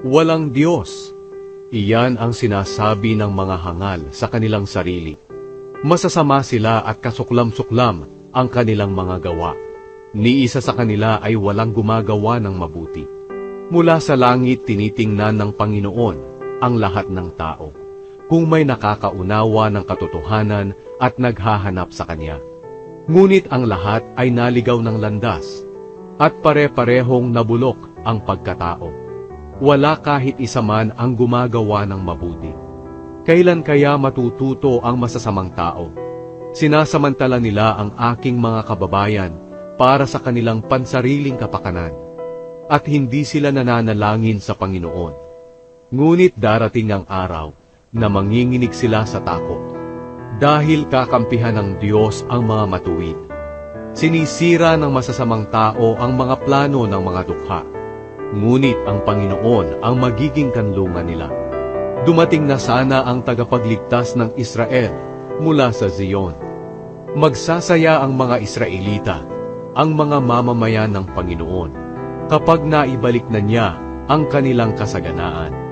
Walang Diyos. Iyan ang sinasabi ng mga hangal sa kanilang sarili. Masasama sila at kasuklam-suklam ang kanilang mga gawa. Ni isa sa kanila ay walang gumagawa ng mabuti. Mula sa langit tinitingnan ng Panginoon ang lahat ng tao, kung may nakakaunawa ng katotohanan at naghahanap sa Kanya. Ngunit ang lahat ay naligaw ng landas, at pare-parehong nabulok ang pagkatao. Wala kahit isa man ang gumagawa ng mabuti. Kailan kaya matututo ang masasamang tao? Sinasamantala nila ang aking mga kababayan para sa kanilang pansariling kapakanan, at hindi sila nananalangin sa Panginoon. Ngunit darating ang araw na manginginig sila sa takot, dahil kakampihan ng Diyos ang mga matuwid. Sinisira ng masasamang tao ang mga plano ng mga dukha, ngunit ang Panginoon ang magiging kanlungan nila. Dumating na sana ang tagapagligtas ng Israel mula sa Zion. Magsasaya ang mga Israelita, ang mga mamamayan ng Panginoon, kapag naibalik na niya ang kanilang kasaganaan.